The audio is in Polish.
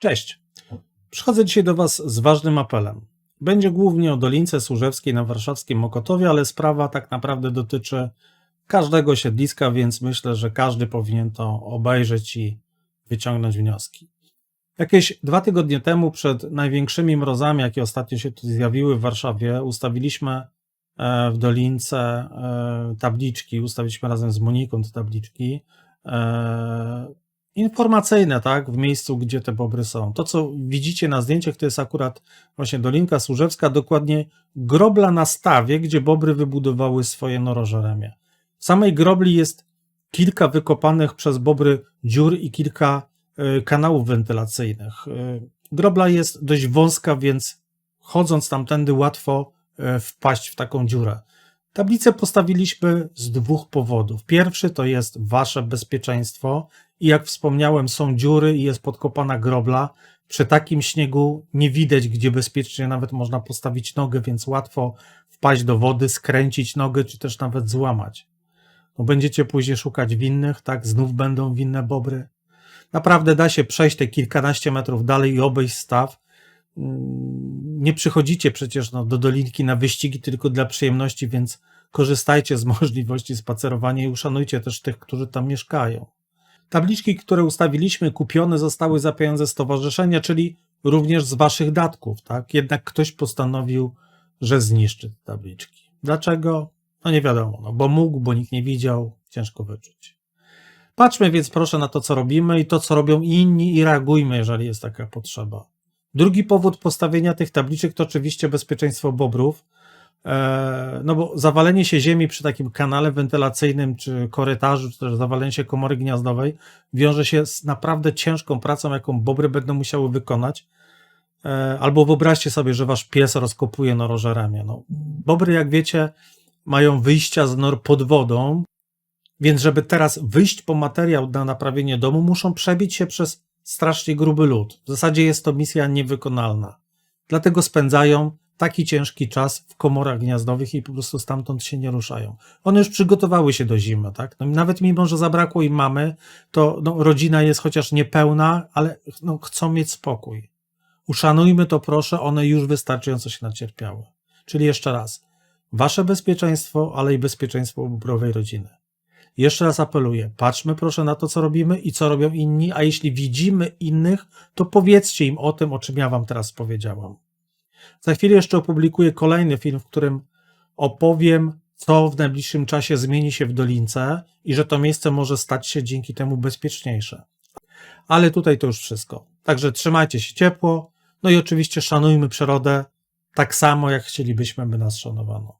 Cześć. Przychodzę dzisiaj do Was z ważnym apelem. Będzie głównie o Dolince Służewskiej na warszawskim Mokotowie, ale sprawa tak naprawdę dotyczy każdego siedliska, więc myślę, że każdy powinien to obejrzeć i wyciągnąć wnioski. Jakieś dwa tygodnie temu, przed największymi mrozami, jakie ostatnio się tu zjawiły w Warszawie, ustawiliśmy e, w Dolince e, tabliczki, ustawiliśmy razem z Moniką te tabliczki e, informacyjne, tak, w miejscu, gdzie te bobry są. To, co widzicie na zdjęciach, to jest akurat właśnie Dolinka Służewska, dokładnie grobla na stawie, gdzie bobry wybudowały swoje norożeremie. W samej grobli jest kilka wykopanych przez bobry dziur i kilka y, kanałów wentylacyjnych. Y, grobla jest dość wąska, więc chodząc tamtędy łatwo y, wpaść w taką dziurę. Tablicę postawiliśmy z dwóch powodów. Pierwszy to jest wasze bezpieczeństwo i jak wspomniałem, są dziury i jest podkopana grobla. Przy takim śniegu nie widać, gdzie bezpiecznie nawet można postawić nogę, więc łatwo wpaść do wody, skręcić nogę, czy też nawet złamać. No będziecie później szukać winnych, tak? Znów będą winne bobry. Naprawdę da się przejść te kilkanaście metrów dalej i obejść staw. Mm, nie przychodzicie przecież no, do dolinki na wyścigi tylko dla przyjemności, więc korzystajcie z możliwości spacerowania i uszanujcie też tych, którzy tam mieszkają. Tabliczki, które ustawiliśmy, kupione zostały za pieniądze stowarzyszenia, czyli również z waszych datków, tak? Jednak ktoś postanowił, że zniszczy te tabliczki. Dlaczego? No nie wiadomo, no bo mógł, bo nikt nie widział, ciężko wyczuć. Patrzmy więc proszę na to, co robimy i to, co robią inni i reagujmy, jeżeli jest taka potrzeba. Drugi powód postawienia tych tabliczek to oczywiście bezpieczeństwo bobrów, E, no bo zawalenie się ziemi przy takim kanale wentylacyjnym, czy korytarzu, czy też zawalenie się komory gniazdowej wiąże się z naprawdę ciężką pracą, jaką bobry będą musiały wykonać. E, albo wyobraźcie sobie, że wasz pies rozkopuje norożeremie. No, bobry, jak wiecie, mają wyjścia z nor pod wodą, więc żeby teraz wyjść po materiał na naprawienie domu, muszą przebić się przez strasznie gruby lód. W zasadzie jest to misja niewykonalna. Dlatego spędzają taki ciężki czas w komorach gniazdowych i po prostu stamtąd się nie ruszają. One już przygotowały się do zimy, tak? No, nawet mimo, że zabrakło im mamy, to no, rodzina jest chociaż niepełna, ale no, chcą mieć spokój. Uszanujmy to proszę, one już wystarczająco się nacierpiały. Czyli jeszcze raz, wasze bezpieczeństwo, ale i bezpieczeństwo bobrowej rodziny. Jeszcze raz apeluję, patrzmy proszę na to, co robimy i co robią inni, a jeśli widzimy innych, to powiedzcie im o tym, o czym ja wam teraz powiedziałam. Za chwilę jeszcze opublikuję kolejny film, w którym opowiem, co w najbliższym czasie zmieni się w Dolince i że to miejsce może stać się dzięki temu bezpieczniejsze. Ale tutaj to już wszystko. Także trzymajcie się ciepło, no i oczywiście szanujmy przyrodę tak samo, jak chcielibyśmy, by nas szanowano.